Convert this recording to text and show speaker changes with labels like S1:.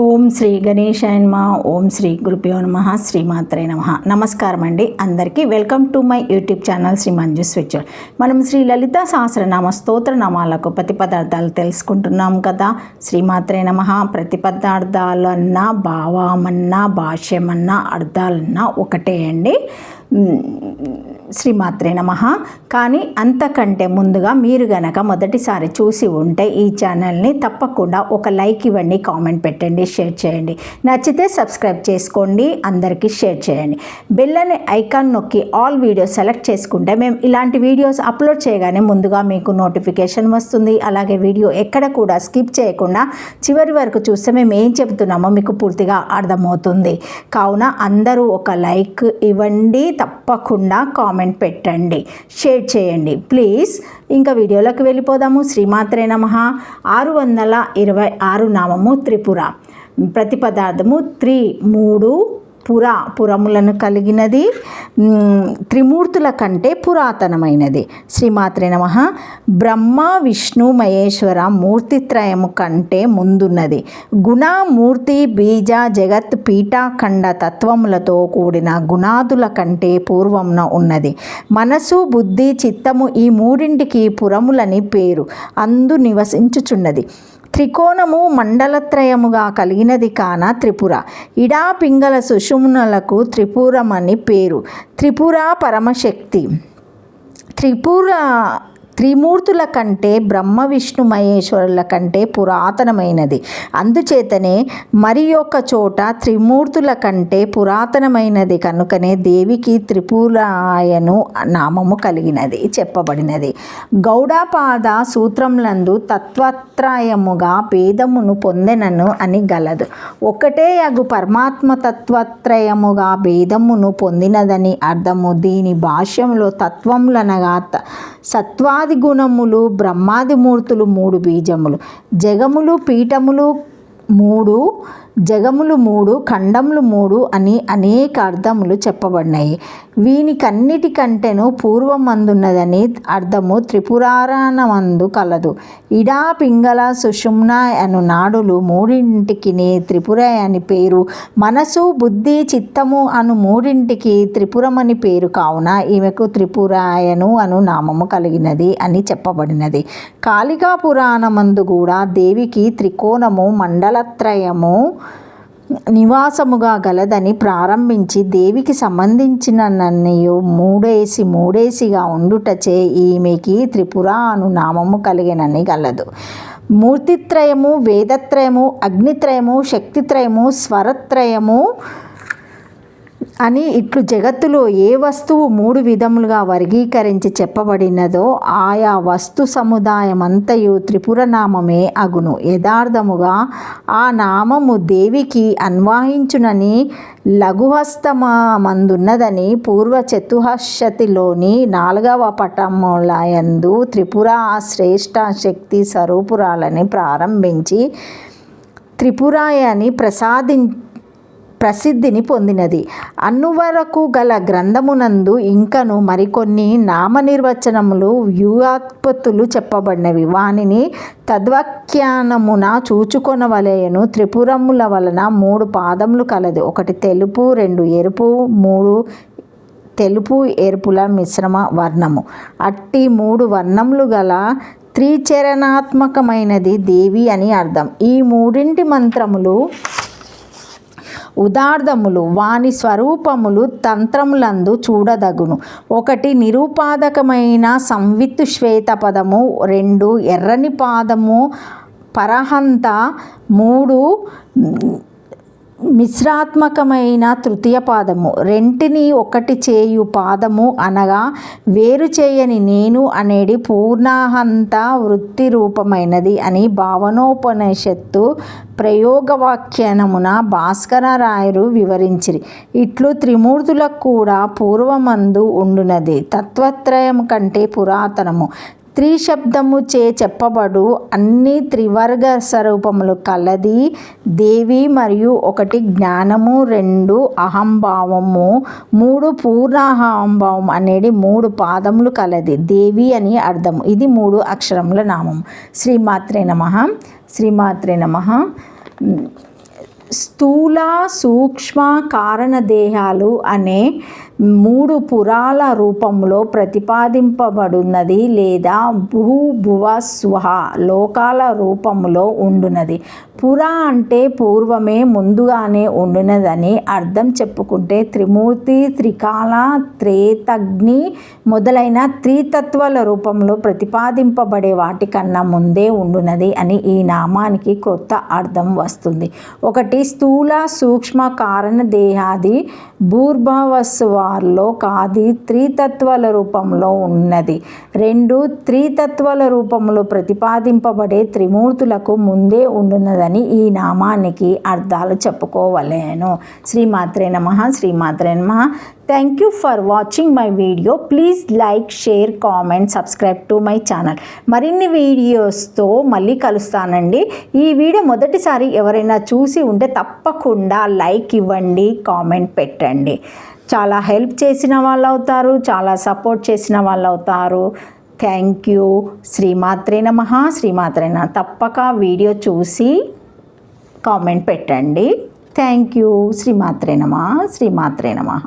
S1: ఓం శ్రీ గణేశాయ నమ ఓం శ్రీ గురుభ్యో నమ శ్రీమాత్రే నమ. నమస్కారం అండి అందరికీ. Welcome to my YouTube channel Sri Manju switch. మనం శ్రీ లలిత సహస్రనామ స్తోత్రనామాలకు ప్రతి ప్రతిపదార్థాలు తెలుసుకుంటున్నాం కదా. శ్రీమాత్రే నమ ప్రతిపదార్థాలన్నా భావమన్నా భాష్యమన్నా అర్థాలన్నా ఒకటే అండి. శ్రీమాత్రే నమ. కానీ అంతకంటే ముందుగా మీరు గనక మొదటిసారి చూసి ఉంటే ఈ ఛానల్ని తప్పకుండా ఒక లైక్ ఇవ్వండి కామెంట్ పెట్టండి షేర్ చేయండి. నచ్చితే సబ్స్క్రైబ్ చేసుకోండి అందరికీ షేర్ చేయండి. బెల్ అనే ఐకాన్ నొక్కి ఆల్ వీడియోస్ సెలెక్ట్ చేసుకుంటే మేము ఇలాంటి వీడియోస్ అప్లోడ్ చేయగానే ముందుగా మీకు నోటిఫికేషన్ వస్తుంది. అలాగే వీడియో ఎక్కడ కూడా స్కిప్ చేయకుండా చివరి వరకు చూస్తే మేము ఏం చెబుతున్నామో మీకు పూర్తిగా అర్థమవుతుంది. కావున అందరూ ఒక లైక్ ఇవ్వండి తప్పకుండా కామెంట్ పెట్టండి. షేర్ చేయండి. ప్లీజ్ ఇంకా వీడియోలోకి వెళ్ళిపోదాము. శ్రీమాత్రే నమ. ఆరు వందల ఇరవై ఆరు నామము త్రిపుర. ప్రతి పదార్థము త్రి మూడు పుర పురములను కలిగినది త్రిమూర్తుల కంటే పురాతనమైనది. శ్రీమాత్రే నమ. బ్రహ్మ విష్ణు మహేశ్వర మూర్తిత్రయము కంటే ముందున్నది. గుణ మూర్తి బీజ జగత్ పీఠాఖండ తత్వములతో కూడిన గుణాదుల కంటే పూర్వమున ఉన్నది. మనసు బుద్ధి చిత్తము ఈ మూడింటికి పురములని పేరు. అందు నివసించుచున్నది. త్రికోణము మండలత్రయముగా కలిగినది కాన త్రిపుర. ఇడా పింగళ సుషుమ్నులకు త్రిపురమని పేరు. త్రిపుర పరమశక్తి. త్రిపుర త్రిమూర్తుల కంటే బ్రహ్మ విష్ణు మహేశ్వరుల కంటే పురాతనమైనది. అందుచేతనే మరి ఒక చోట త్రిమూర్తుల కంటే పురాతనమైనది కనుకనే దేవికి త్రిపురాయను నామము కలిగినది చెప్పబడినది. గౌడపాద సూత్రంలందు తత్వత్రయముగా భేదమును పొందెనను అని గలదు. ఒకటే అగు పరమాత్మ తత్వత్రయముగా భేదమును పొందినదని అర్థము. దీని భాష్యంలో తత్వములనగా త- బ్రహ్మాది గుణములు బ్రహ్మాది మూర్తులు మూడు బీజములు. జగములు పీఠములు మూడు జగములు మూడు ఖండములు మూడు అని అనేక అర్థములు చెప్పబడినాయి. వీనికన్నిటికంటేను పూర్వమందున్నదని అర్థము త్రిపురారాణమందు కలదు. ఇడా పింగళ సుషుమ్న అను నాడులు మూడింటికి త్రిపుర అని పేరు. మనసు బుద్ధి చిత్తము అను మూడింటికి త్రిపురమని పేరు కావున ఈమెకు త్రిపురాయను అను నామము కలిగినది అని చెప్పబడినది. కాళికా పురాణమందు కూడా దేవికి త్రికోణము మండలత్రయము నివాసముగా గలదని ప్రారంభించి దేవికి సంబంధించిన నన్నయు మూడేసి మూడేసిగా ఉండుటచే ఈమెకి త్రిపుర అను నామము కలిగినని గలదు. మూర్తిత్రయము వేదత్రయము అగ్నిత్రయము శక్తిత్రయము స్వరత్రయము అని ఇట్లు జగత్తులో ఏ వస్తువు మూడు విధములుగా వర్గీకరించి చెప్పబడినదో ఆయా వస్తు సముదాయమంతయు త్రిపుర నామమే అగును. యథార్థముగా ఆ నామము దేవికి అన్వాహించునని లఘుహస్తమందున్నదని పూర్వ చతుహశతిలోని నాలుగవ పటములయందు త్రిపుర శ్రేష్ఠ శక్తి స్వరూపురాలని ప్రారంభించి త్రిపురాయని ప్రసాదిం ప్రసిద్ధిని పొందినది. అన్నువరకు గల గ్రంథమునందు ఇంకను మరికొన్ని నామనిర్వచనములు వ్యూహాత్పత్తులు చెప్పబడినవి. వానిని తద్వాఖ్యానమున చూచుకొనవలయను త్రిపురముల వలన మూడు పాదములు కలదు. ఒకటి తెలుపు రెండు ఎరుపు మూడు తెలుపు ఎరుపుల మిశ్రమ వర్ణము. అట్టి మూడు వర్ణములు గల త్రిచరణాత్మకమైనది దేవి అని అర్థం. ఈ మూడింటి మంత్రములు ఉదార్థములు వాని స్వరూపములు తంత్రములందు చూడదగును. ఒకటి నిరూపాదకమైన సంవిత్తు శ్వేత పదము రెండు ఎర్రని పాదము పరహంత మూడు మిశ్రాత్మకమైన తృతీయ పాదము. రెంటిని ఒకటి చేయు పాదము అనగా వేరు చేయని నేను అనేది పూర్ణాహంత వృత్తి రూపమైనది అని భావనోపనిషత్తు ప్రయోగవాఖ్యానమున భాస్కర రాయరు వివరించిరి. ఇట్లు త్రిమూర్తులకు కూడా పూర్వమందు ఉండునది. తత్వత్రయం కంటే పురాతనము. త్రిశబ్దము చే చెప్పబడు. అన్ని త్రివర్గ స్వరూపములు కలది. దేవి మరియు ఒకటి జ్ఞానము రెండు అహంభావము మూడు పూర్ణ అహంభావం అనేది మూడు పాదములు కలది. దేవి అని అర్థము. ఇది మూడు అక్షరముల నామం. శ్రీమాత్రే నమ. శ్రీమాత్రే నమ. స్థూల సూక్ష్మ కారణదేహాలు అనే మూడు పురాల రూపంలో ప్రతిపాదింపబడున్నది లేదా భూభువ స్వహ లోకాల రూపంలో ఉండునది. పుర అంటే పూర్వమే ముందుగానే ఉండునదని అర్థం చెప్పుకుంటే త్రిమూర్తి త్రికాల త్రేతగ్ని మొదలైన త్రితత్వాల రూపంలో ప్రతిపాదింపబడే వాటికన్నా ముందే ఉండునది అని ఈ నామానికి కొత్త అర్థం వస్తుంది. ఒకటి స్థూల సూక్ష్మ కారణ దేహాది వారిలో కాది త్రితత్వాల రూపంలో ఉన్నది. రెండు త్రితత్వాల రూపంలో ప్రతిపాదింపబడే త్రిమూర్తులకు ముందే ఉండున్నదని ఈ నామానికి అర్థాలు చెప్పుకోవలేను. శ్రీమాత్రే నమ శ్రీమాత్రే నమ. Thank you for watching my video please like share comment subscribe to my channel మరిన్ని వీడియోస్తో మళ్ళీ కలుస్తానండి. ఈ వీడియో మొదటిసారి ఎవరైనా చూసి ఉంటే తప్పకుండా లైక్ ఇవ్వండి కామెంట్ పెట్టండి. చాలా హెల్ప్ చేసిన వాళ్ళు అవుతారు చాలా సపోర్ట్ చేసిన వాళ్ళు అవుతారు థ్యాంక్ యూ. శ్రీమాత్రే నమ. శ్రీమాత్రే నమః. తప్పక వీడియో చూసి కామెంట్ పెట్టండి. Thank you. శ్రీమాత్రే నమ. శ్రీమాత్రే నమ.